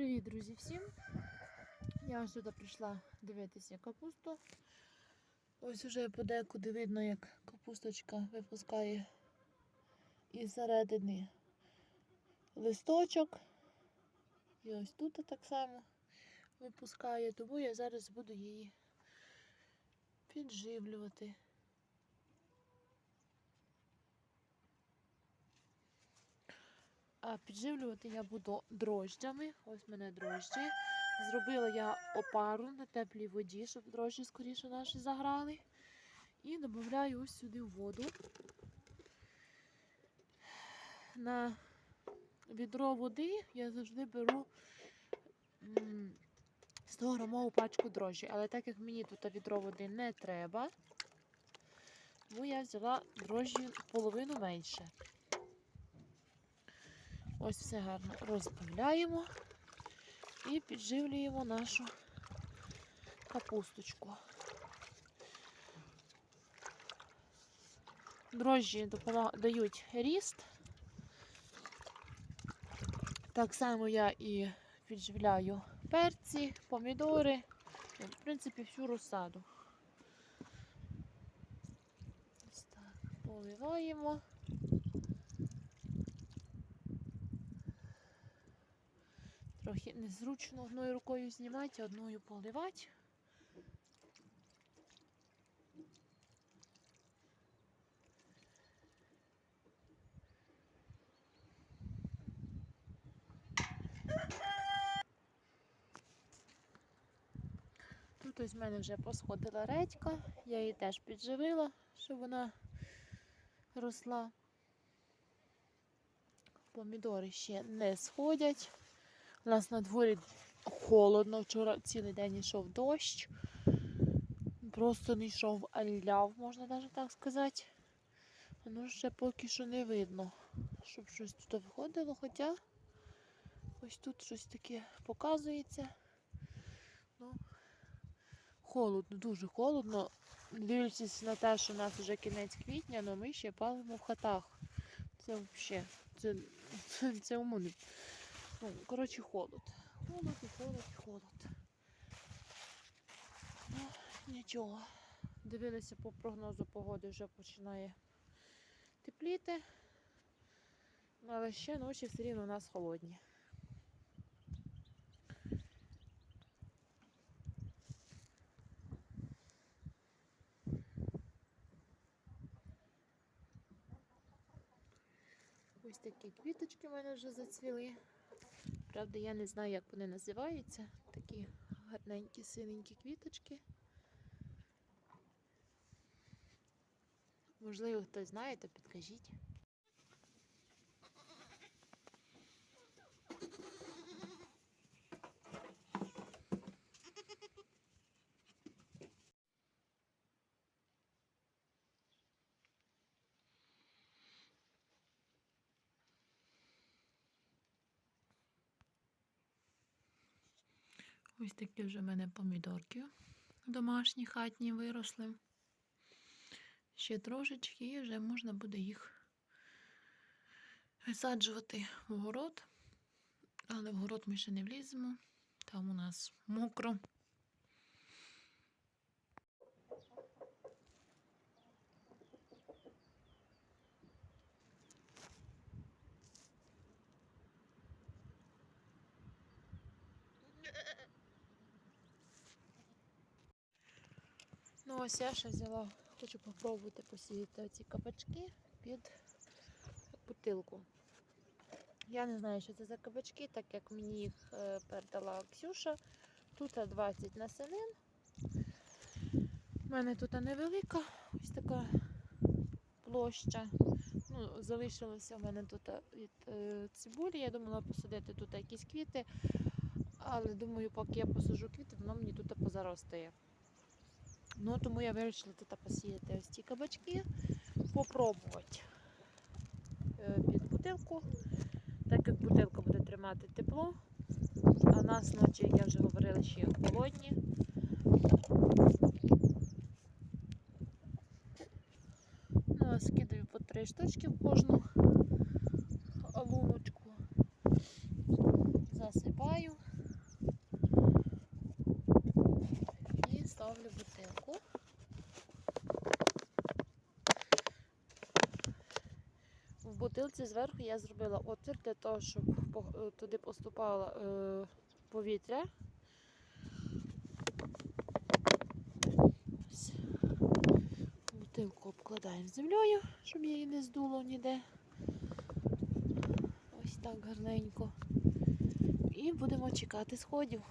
Привіт, друзі, всім! Я ось сюди прийшла дивитися капусту. Ось уже подекуди видно, як капусточка випускає із середини листочок. І ось тут так само випускає, тому я зараз буду її підживлювати. Підживлювати я буду дрожджами. Ось мене дрожджі. Зробила я опару на теплій воді, щоб дрожжі скоріше наші заграли. І додаю ось сюди воду. На відро води я завжди беру 100 грамову пачку дрожжі. Але так як мені тут відро води не треба, тому я взяла дрожжі половину менше. Ось все гарно розбавляємо і підживлюємо нашу капусточку. Дрожжі дають ріст. Так само я і підживляю перці, помідори, в принципі, всю розсаду. Ось так, поливаємо. Трохи незручно одною рукою знімати, одною поливати. Тут ось в мене вже посходила редька, я її теж підживила, щоб вона росла. Помідори ще не сходять. У нас на дворі холодно. Вчора цілий день йшов дощ. Просто не йшов, а ляв, можна навіть так сказати. Ну, ще поки що не видно, щоб щось тут виходило, хоча ось тут щось таке показується. Ну, Холодно, дуже холодно. Дивлячись на те, що у нас вже кінець квітня, але ми ще палимо в хатах. Це взагалі, це, це, не. Ну, коротше, холод. Холод і холод, і холод. Ну, нічого. Дивилися по прогнозу погоди, вже починає тепліти. Але ще ночі все рівно у нас холодні. Ось такі квіточки в мене вже зацвіли. Правда, я не знаю, як вони називаються. Такі гарненькі синенькі квіточки. Можливо, хтось знає, то підкажіть. Ось такі вже в мене помідорки домашні, хатні виросли. Ще трошечки і вже можна буде їх висаджувати в город. Але в город ми ще не вліземо. Там у нас мокро. Ну, ось я ще взяла, хочу попробувати посіяти ці кабачки під бутилку. Я не знаю, що це за кабачки, так як мені їх е, передала Ксюша. Тут 20 насенин. У мене тут невелика ось така площа. Ну, Залишилося в мене тут від е, цибулі. Я думала посадити тут якісь квіти, але думаю, поки я посажу квіти, воно мені тут позаростає. Ну, тому я вирішила тут посіяти ось ці кабачки, попробувати е, під бутилку, так як бутилка буде тримати тепло, а нас ночі, як я вже говорила, ще холодні. Ну, скидаю по три штучки в кожну бутилці зверху я зробила отвір для того, щоб е, туди поступало е, повітря. Бутилку обкладаємо землею, щоб її не здуло ніде. Ось так гарненько. І будемо чекати сходів.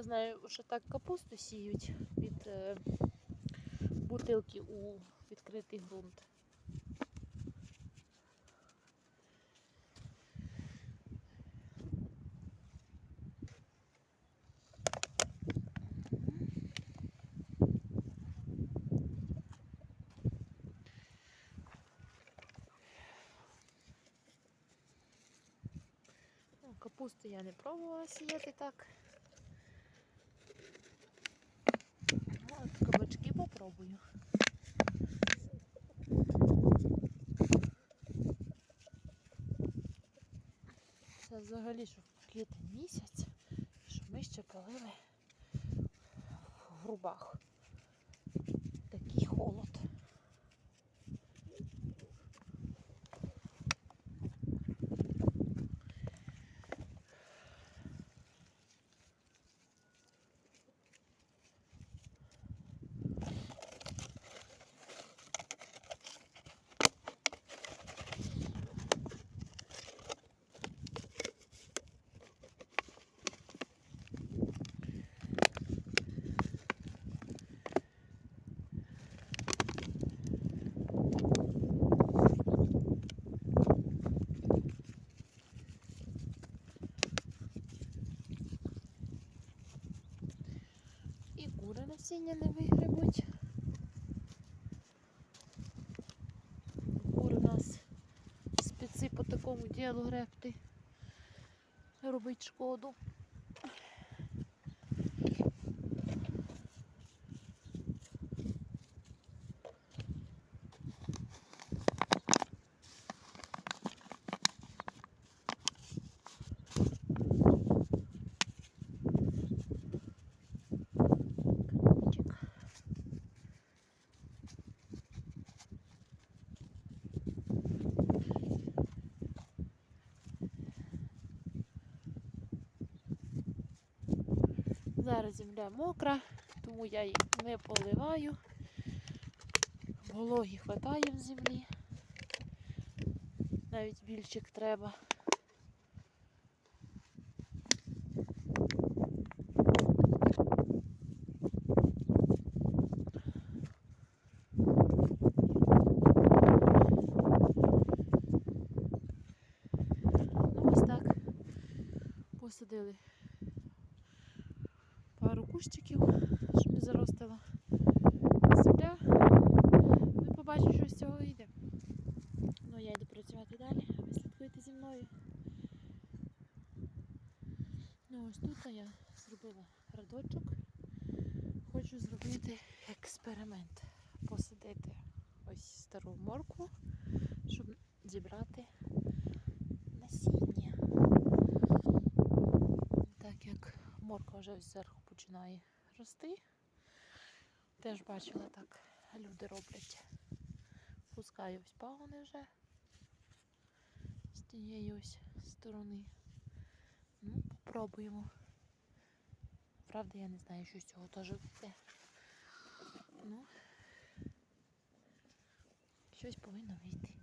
Я знаю, що так капусту сіють під е, бутилки у відкритий ґрунт. Ну, Капусту я не пробувала сіяти так. Ну, от кабачки. Це взагалі, що квітень місяць, що ми ще палили в грубах. Такий холод. І кури насіння не вигребуть. Кури у нас спеці по такому ділу гребти. Робить шкоду. Земля мокра, тому я її не поливаю. Вологі хватає в землі. Навіть більчик треба. Ну, ось так посадили кущиків, щоб не заростила земля. Ми побачимо, що з цього вийде. Ну, я йду працювати далі, а ви слідкуйте зі мною. Ну, ось тут я зробила радочок. Хочу зробити експеримент. Посадити ось стару моркву, щоб зібрати насіння. Так як морква вже зверху починає рости. Теж бачила так, люди роблять. Пускаю ось пагони вже з тієї ось сторони. Ну, попробуємо. Правда, я не знаю, що з цього теж вийде. Ну, щось повинно вийти.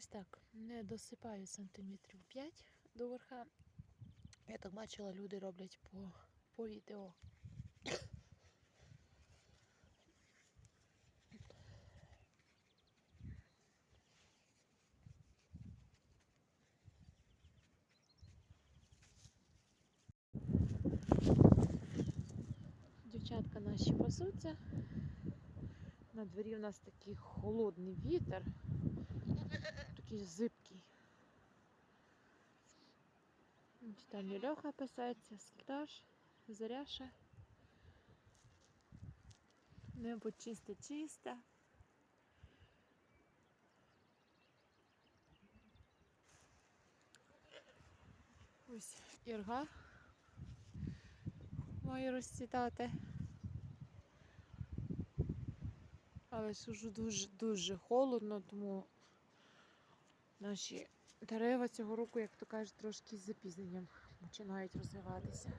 Ось так. Не досипаю сантиметрів 5 до верха. Я так бачила, люди роблять по, по відео. Дівчатка наші пасуться. На дворі у нас такий холодний вітер, такий зибкий. Там Льоха писається, Салташ, Заряша. Небо чисте-чисте. Ось ірга має розцвітати. Але ж уже дуже дуже холодно, тому наші дерева цього року, як то кажуть, трошки з запізненням починають розвиватися.